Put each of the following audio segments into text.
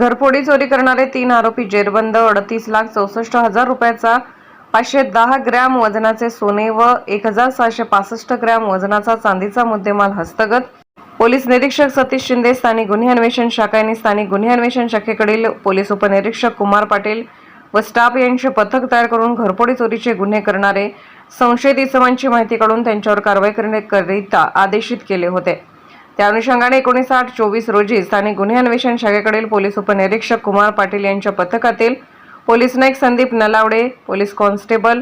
घरफोडी चोरी करणारे तीन आरोपी जेरबंद अडतीस लाख चौसष्ट हजार रुपयाचा पाचशे दहा ग्रॅम वजनाचे सोने व एक हजार सहाशे पासष्ट ग्रॅम वजनाचा चांदीचा मुद्देमाल हस्तगत. पोलीस निरीक्षक सतीश शिंदे स्थानिक गुन्हे अन्वेषण शाखा यांनी स्थानिक गुन्हे अन्वेषण शाखेकडील पोलीस उपनिरीक्षक कुमार पाटील व स्टाफ यांचे पथक तयार करून घरफोडी चोरीचे गुन्हे करणारे संशयित इसमांची माहिती काढून त्यांच्यावर कारवाई करण्याकरिता आदेशित केले होते. त्या अनुषंगाने एकोणीस आठ चोवीस रोजी स्थानिक गुन्हे अन्वेषण शाखेकडील पोलीस उपनिरीक्षक कुमार पाटील यांच्या पथकातील police Naik Sandeep Nalawade police constable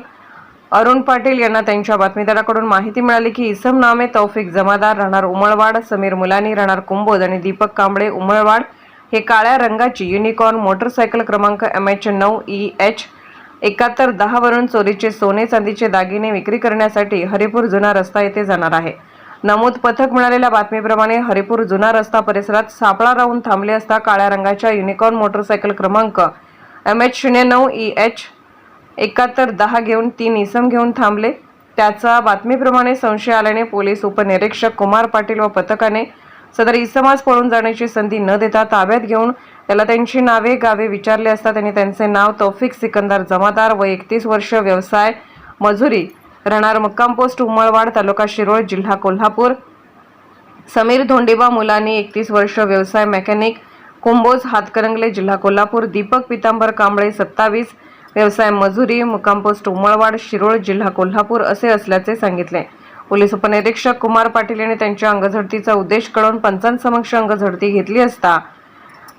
Arun Patil यांना त्यांच्या बातमीदाराकडून माहिती मिळाली की इसम नामे तौफिक जमादार राहणार उमळवाड समीर मुलानी राहणार कुंभोज आणि दीपक कांबळे उमळवाड हे काळ्या रंगाची युनिकॉर्न मोटरसायकल क्रमांक एम एच नऊ ई एच एकाहत्तर दहावरून चोरीचे सोने चांदीचे दागिने विक्री करण्यासाठी हरिपूर जुना रस्ता येथे जाणार आहे. नमूद पथक मिळालेल्या बातमीप्रमाणे हरिपूर जुना रस्ता परिसरात सापळा राहून थांबले असता काळ्या रंगाच्या युनिकॉर्न मोटरसायकल क्रमांक एम एच शून्य नऊ ई एच एकाहत्तर दहा घेऊन तीन इसम घेऊन थांबले. त्याचा बातमीप्रमाणे संशय आल्याने पोलीस उपनिरीक्षक कुमार पाटील व पथकाने सदर इसमास पळून जाण्याची संधी न देता ताब्यात घेऊन त्याला त्यांची नावे गावे विचारले असता त्यांनी त्यांचे नाव तौफिक सिकंदर जमादार व एकतीस वर्ष व्यवसाय मजुरी राहणार मुक्काम पोस्ट उमळवाड तालुका शिरोळ जिल्हा कोल्हापूर. समीर धोंडेबा मुलानी एकतीस वर्ष व्यवसाय मेकॅनिक कुंभोज हातकरंगले जिल्हा कोल्हापूर दीपक पितांबर कांबळे सत्तावीस. व्यवसाय मजुरी मुक्काम पोस्ट उमळवाड शिरोळ जिल्हा कोल्हापूर असे असल्याचे सांगितले. पोलीस उपनिरीक्षक कुमार पाटील यांनी त्यांच्या अंगझडतीचा उद्देश कळून पंचांसमक्ष अंगझडती घेतली असता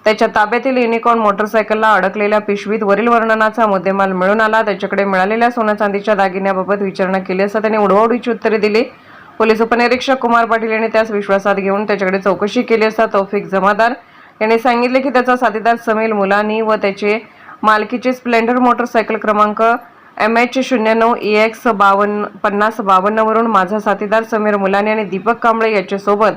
त्याच्या ताब्यातील युनिकॉर्न मोटरसायकलला अडकलेल्या पिशवीत वरील वर्णनाचा मुद्देमाल मिळून आला. त्याच्याकडे मिळालेल्या सोन्या चांदीच्या दागिन्याबाबत विचारणा केली असता त्यांनी उडवाउडीची उत्तरे दिली. पोलीस उपनिरीक्षक कुमार पाटील यांनी त्यास विश्वासात घेऊन त्याच्याकडे चौकशी केली असता तौफिक जमादार यांनी सांगितले की त्याचा साथीदार समील मुलानी व त्याचे मालकीचे स्प्लेंडर मोटरसायकल क्रमांक एम एच शून्य नऊ ई एक्स बावन्न पन्नास बावन्नवरून माझा साथीदार समीर मुलानी आणि दीपक कांबळे याच्यासोबत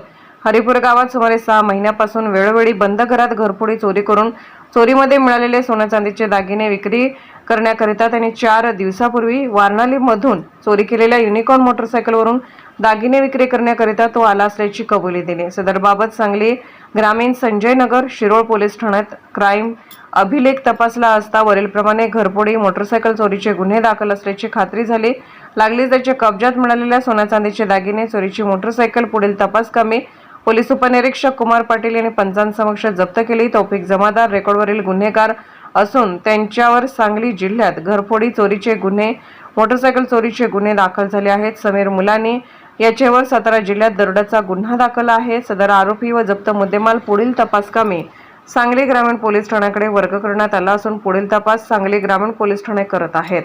हरिपूर गावात सुमारे सहा महिन्यापासून वेळोवेळी बंद घरात घरफोडी चोरी करून चोरीमध्ये मिळालेले सोन्या चांदीचे दागिने विक्री करण्याकरिता त्यांनी चार दिवसापूर्वी वारणालीमधून चोरी केलेल्या युनिकॉर्न मोटरसायकलवरून दागिने विक्री करण्याकरिता तो आला असल्याची कबुली दिली. सदरबाबत सांगली ग्रामीण संजय नगर शिरोळ पोलीस ठाण्यात क्राईम अभिलेख तपासला असता वरीलप्रमाणे घरफोडी मोटरसायकल चोरीचे गुन्हे दाखल असल्याची खात्री झाली. लागलीच त्याच्या कब्जात मिळालेल्या सोन्या चांदीचे दागिने चोरीची मोटरसायकल पुढील तपास कमी पोलीस उपनिरीक्षक कुमार पाटील यांनी पंचांसमक्ष जप्त केली. तौफिक जमादार रेकॉर्डवरील गुन्हेगार असून त्यांच्यावर सांगली जिल्ह्यात घरफोडी चोरीचे गुन्हे मोटरसायकल चोरीचे गुन्हे दाखल झाले आहेत. समीर मुलानी याच्यावर सातारा जिल्ह्यात दरोड्याचा गुन्हा दाखल आहे. सदर आरोपी व जप्त मुद्देमाल पुढील तपासकामी सांगली ग्रामीण पोलीस ठाण्याकडे वर्ग करण्यात आला असून पुढील तपास सांगली ग्रामीण पोलीस ठाणे करत आहेत.